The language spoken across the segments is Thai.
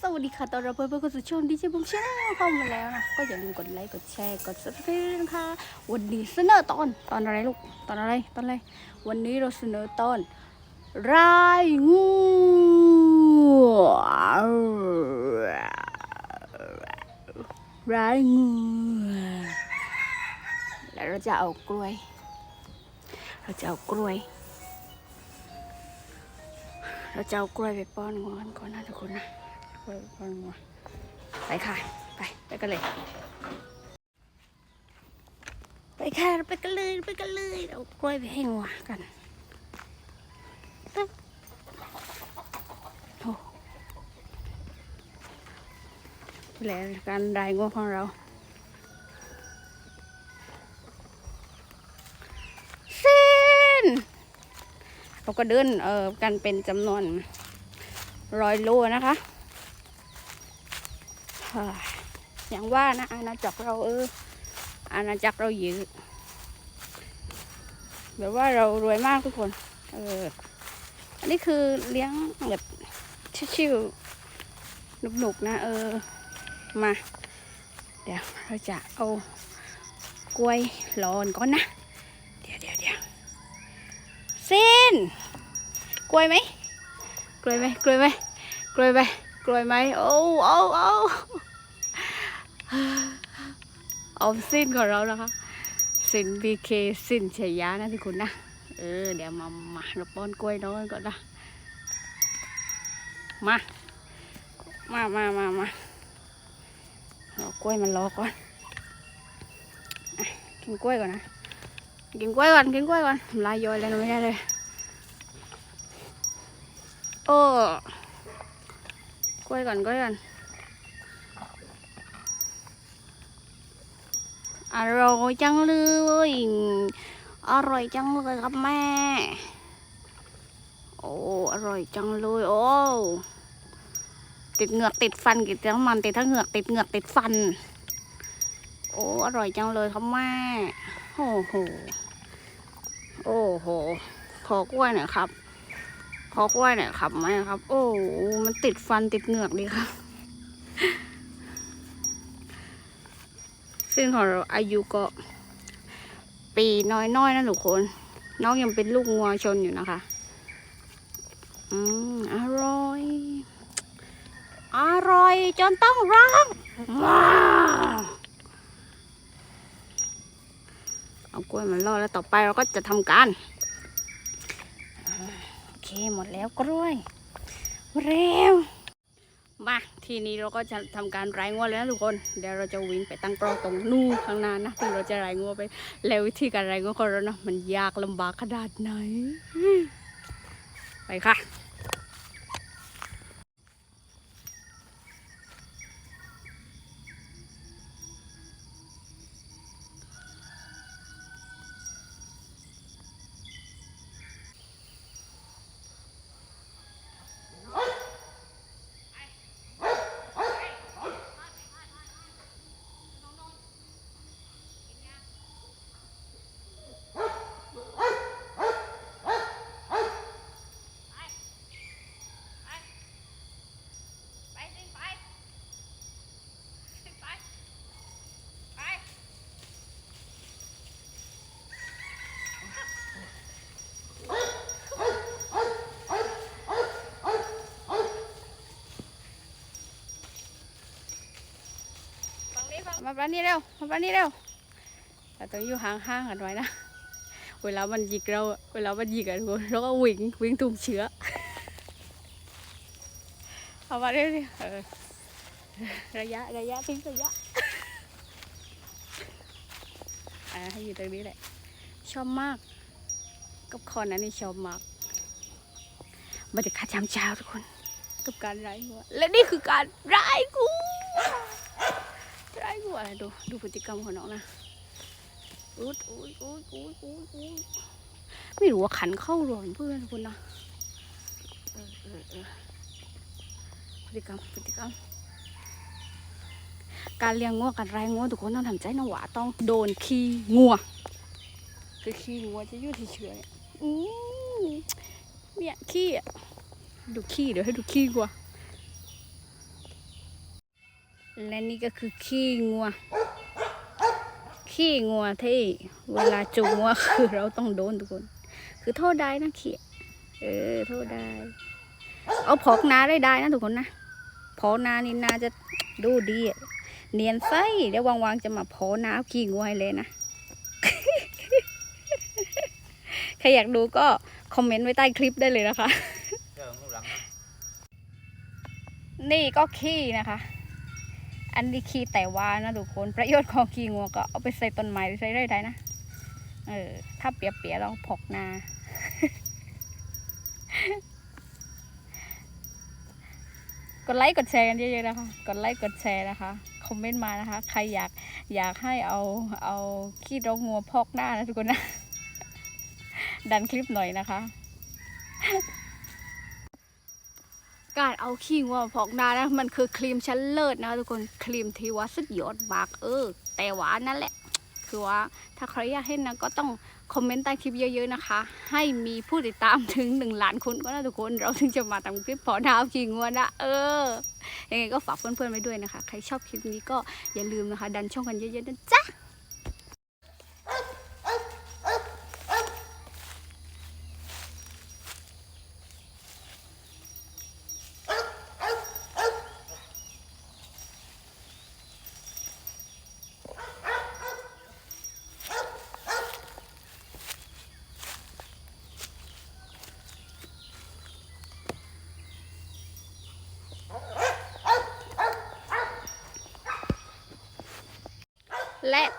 สวัสดีค่ะตอนรับเพื่อนๆเข้าสู่ช่องดิจิบุ้งชาแนลเข้ามาแล้วนะ ก็อย่าลืมกดไลค์ กดแชร์ กด subscribe นะคะ วันนี้เสนอตอน ตอนอะไรลูก ตอนอะไร ตอนอะไร วันนี้เราเสนอตอน รายงูรายงู แล้วเราจะเอากล้วย เราจะเอากล้วยเราจะเอากล้วยไปป้อนงูกันก่อนนะทุกคนนะ กล้วยไปป้อนงูไปค่ะ ไป ไปกันเลย ไปค่ะ ไปกันเลย ไปกันเลยเอากล้วยไปให้งูกันโอ้แล้วการได้งูของเราสิ้นเราก็เดินเอ่อกันเป็นจำนวนร้อยโลนะคะเฮ้ย อย่างว่านะอาณาจักรเราเอออาณาจักรเราเยอะแบบว่าเรารวยมากทุกคน เออ อันนี้คือเลี้ยงแบบชิวๆหนุกๆนะ เออ มา เดี๋ยวเราจะเอากล้วยหลอนก่อนนะ เดี๋ยวเดี๋ยวเดี๋ยวเส้น กล้วยไหมกล้วยไหมกล้วยไหมกล้วยไหมกล้วยไหมโอ้โอ้โอ้ เอาสิ้นของเรานะคะสินบีเคสินชยานะทุกคนนะเออเดี๋ยวมามาเราป้อนกล้วยน้อยก่อนนะมามามามามาเอากล้วยมันรอก่อนกินกล้วยก่อนนะกินกล้วยก่อนกินกล้วยก่อนทำลายย่อยแล้วไม่ได้เลยโอ้กล้วยก่อนกล้วยก่อน อร่อยจังเลย อร่อยจังเลยครับแม่ โอ้ อร่อยจังเลย โอ้ ติดเหงือกติดฟันติดทั้งมันติดทั้งเหงือกติดเหงือกติดฟัน โอ้ อร่อยจังเลยครับแม่ โอ้โห โอ้โห ขอกล้วยหน่อยครับ ขอกล้วยหน่อยครับไหมครับ โอ้ มันติดฟันติดเหงือกดีครับ ซึ่งของเราอายุก็ปีน้อยๆนะทุกคน น้องยังเป็นลูกงัวชนอยู่นะคะ อืมอร่อย อร่อยจนต้องร้องว้าวเอากล้วยมันล่อแล้วต่อไปเราก็จะทำการโอเคหมดแล้วกล้วยเร็ว มาทีนี้เราก็จะทำการรายงวดแล้วนะทุกคน เดี๋ยวเราจะวิ่งไปตั้งกล้องตรงนู่นข้างหน้านะที่เราจะรายงวดไป แล้ววิธีการรายงวดของเรานะมันยากลำบากขนาดไหน ไปค่ะ มาปานนี้เร็วมาปานนี้เร็วเราต้องอยู่ห่างๆกันไว้นะเวลามันหยิกเราอะเวลามันหยิกอะทุกคนเราก็วิ่งวิ่งตุ่มเชื้อเอามาเรื่อยๆเออระยะระยะทิ้งระยะอ่าให้อยู่ตรงนี้แหละชอบมากกับคอนนั้นนี่ชอบมากบรรยากาศยามเช้าทุกคนกับการไร้งัวและนี่คือการไร้งัวไร้งัว อะไรดูดูพฤติกรรมของน้องนะอุ้ยอุ้ยอุ้ยอุ้ยอุ้ยอุ้ยไม่รู้ว่าขันเข้าหรอเพื่อนทุกคนะเออเออเออพฤติกรรมพฤติกรรม การเลี้ยงงัวการไร้งัวทุกคนต้องทำใจนะหวาต้องโดนขี้งัวคือขี้งัวจะยู่ที่เฉยอืมเนี่ยขี้อะดูขี้เดี๋ยวให้ดูขี้งัว และนี่ก็คือขี้งัว ขี้งัวที่เวลาจูงงัวคือเราต้องโดนทุกคน คือโทษได้นะเขียเออโทษได้ เอาพอกนาได้ได้นะทุกคนนะพอนานี่นาจะดูดีอะเนียนไส้เดี๋ยววางๆจะมาพอนาเอาขี้งัวให้เลยนะใครอยากดูก็คอมเมนต์ไว้ใต้คลิปได้เลยนะคะเรื่องลูกหลังนะนี่ก็ขี้นะคะ อันนี้ขี้แต่ว่านะทุกคนประโยชน์ของขี้งัวก็เอาไปใส่ต้นไม้ใส่ได้ได้นะเออถ้าเปียกๆเราพกนากดไลค์กดแชร์กันเยอะๆนะคะ กดไลค์กดแชร์นะคะ คอมเมนต์มานะคะ ใครอยากอยากให้เอาเอาขี้รกงัวพอกหน้านะทุกคนนะ ดันคลิปหน่อยนะคะ การเอาขี้งัวพอกนานะมันคือครีมชั้นเลิศนะคะทุกคนครีมที่ว่าสุดยอดมากเออ แต่ว่านั่นแหละ คือว่าถ้าใครอยากเห็นนะก็ต้องคอมเมนต์ใต้คลิปเยอะๆนะคะ ให้มีผู้ติดตามถึงหนึ่งล้านคนก็นะทุกคนเราถึงจะมาทำคลิปพอดาวขี้งัวนะเออยังไงก็ฝากเพื่อนๆไว้ด้วยนะคะ ใครชอบคลิปนี้ก็อย่าลืมนะคะ ดันช่องกันเยอะๆนะจ๊ะ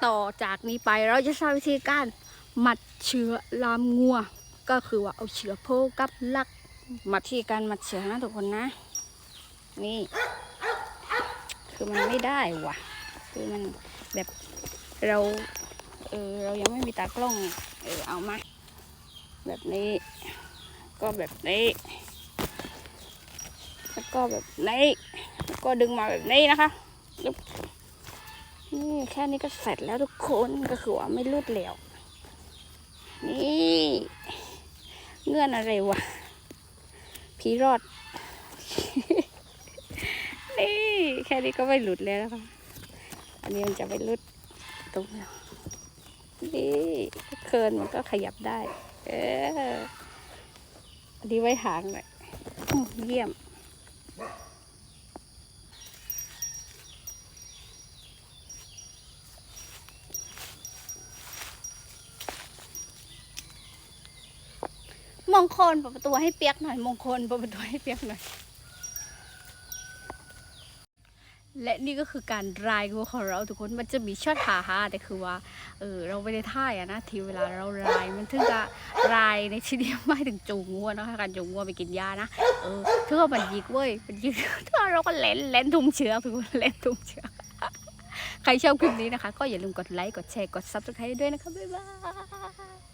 ต่อจากนี้ไปเราจะใช้วิธีการหมัดเชื้อลามงัว ก็คือว่าเอาเชื้อโพกับลักมัดที่การมัดเชื้อนะทุกคนนะ นี่ คือมันไม่ได้ว่ะ คือมันแบบเราเออเรายังไม่มีตากล้องเออเอามา แบบนี้ ก็แบบนี้แล้วก็แบบนี้แล้วก็ดึงมาแบบนี้นะคะ นี่แค่นี้ก็เสร็จแล้วทุกคนก็คือว่าไม่รุดแล้ว นี่เงื่อนอะไรวะพีรอด นี่แค่นี้ก็ไม่หลุดแล้วนะคะอันนี้มันจะไม่หลุดตรงนี้นี่เคินมันก็ขยับได้ เอออันนี้ไว้หางหน่อยเยี่ยม มงคลเปิดประตูให้เปียกหน่อยมงคลเปิดประตูให้เปียกหน่อย และนี่ก็คือการรายงัวของเราทุกคนมันจะมีช็อตหาฮาแต่คือว่าเออเราไม่ได้ท่ายอะนะทีเวลาเรารายมันถึงจะรายในที่นี้ไม่ถึงจูงงัวนะคะการจูงงัวไปกินยานะเออถือว่ามันยิกเว้ยมันยิกถ้าเราก็เล่นเล่นทุ่มเชื้อทุกคนเล่นทุ่มเชื้อใครชอบคลิปนี้นะคะ ก็อย่าลืมกดไลค์กดแชร์กด subscribe ด้วยนะคะบ๊ายบาย